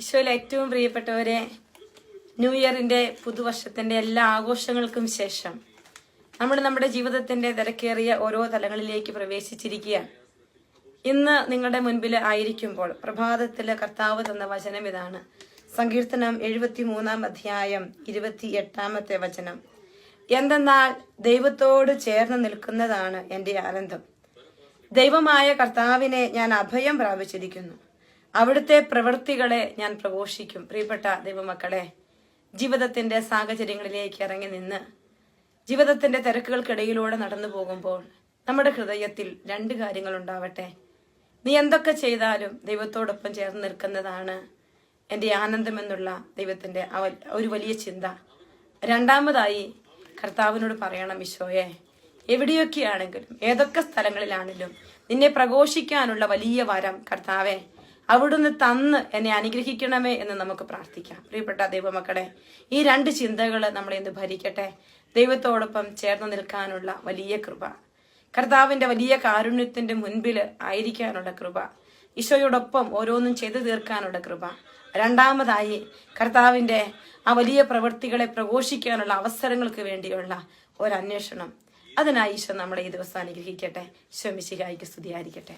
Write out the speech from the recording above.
ഈശോയിൽ ഏറ്റവും പ്രിയപ്പെട്ടവരെ ന്യൂ ഇയറിന്റെ പുതുവർഷത്തിന്റെ എല്ലാ ആഘോഷങ്ങൾക്കും ശേഷം നമ്മൾ നമ്മുടെ ജീവിതത്തിന്റെ തിരക്കേറിയ ഓരോ തലങ്ങളിലേക്ക് പ്രവേശിച്ചിരിക്കുകയാണ്. ഇന്ന് നിങ്ങളുടെ മുൻപിൽ ആയിരിക്കുമ്പോൾ പ്രഭാതത്തിലെ കർത്താവ് തന്ന വചനം ഇതാണ്. സങ്കീർത്തനം എഴുപത്തി മൂന്നാം അധ്യായം ഇരുപത്തി എട്ടാമത്തെ വചനം. എന്തെന്നാൽ ദൈവത്തോട് ചേർന്ന് നിൽക്കുന്നതാണ് എന്റെ ആനന്ദം. ദൈവമായ കർത്താവിനെ ഞാൻ അഭയം പ്രാപിച്ചിരിക്കുന്നു. അവിടുത്തെ പ്രവൃത്തികളെ ഞാൻ പ്രഘോഷിക്കും. പ്രിയപ്പെട്ട ദൈവമക്കളെ ജീവിതത്തിന്റെ സാഹചര്യങ്ങളിലേക്ക് ഇറങ്ങി നിന്ന് ജീവിതത്തിന്റെ തിരക്കുകൾക്കിടയിലൂടെ നടന്നു പോകുമ്പോൾ നമ്മുടെ ഹൃദയത്തിൽ രണ്ട് കാര്യങ്ങൾ ഉണ്ടാവട്ടെ. നീ എന്തൊക്കെ ചെയ്താലും ദൈവത്തോടൊപ്പം ചേർന്ന് നിൽക്കുന്നതാണ് എന്റെ ആനന്ദമെന്നുള്ള ദൈവത്തിന്റെ ഒരു വലിയ ചിന്ത. രണ്ടാമതായി കർത്താവിനോട് പറയണം ഈശോയെ എവിടെയൊക്കെയാണെങ്കിലും ഏതൊക്കെ സ്ഥലങ്ങളിലാണെങ്കിലും നിന്നെ പ്രഘോഷിക്കാനുള്ള വലിയ വരം കർത്താവെ അവിടുന്ന് തന്ന് എന്നെ അനുഗ്രഹിക്കണമേ എന്ന് നമുക്ക് പ്രാർത്ഥിക്കാം. പ്രിയപ്പെട്ട ദൈവമക്കളെ ഈ രണ്ട് ചിന്തകൾ നമ്മളെ ഇന്ന് ഭരിക്കട്ടെ. ദൈവത്തോടൊപ്പം ചേർന്ന് നിൽക്കാനുള്ള വലിയ കൃപ. കർത്താവിന്റെ വലിയ കാരുണ്യത്തിന്റെ മുൻപിൽ ആയിരിക്കാനുള്ള കൃപ. ഈശോയോടൊപ്പം ഓരോന്നും ചെയ്തു തീർക്കാനുള്ള കൃപ. രണ്ടാമതായി കർത്താവിന്റെ ആ വലിയ പ്രവൃത്തികളെ പ്രഘോഷിക്കാനുള്ള അവസരങ്ങൾക്ക് വേണ്ടിയുള്ള ഒരു അന്വേഷണം അതിനായി ഈശോ നമ്മളെ ഈ ദിവസം അനുഗ്രഹിക്കട്ടെ. ഈശോ മിശിഹായിക്ക് സ്തുതിയായിരിക്കട്ടെ.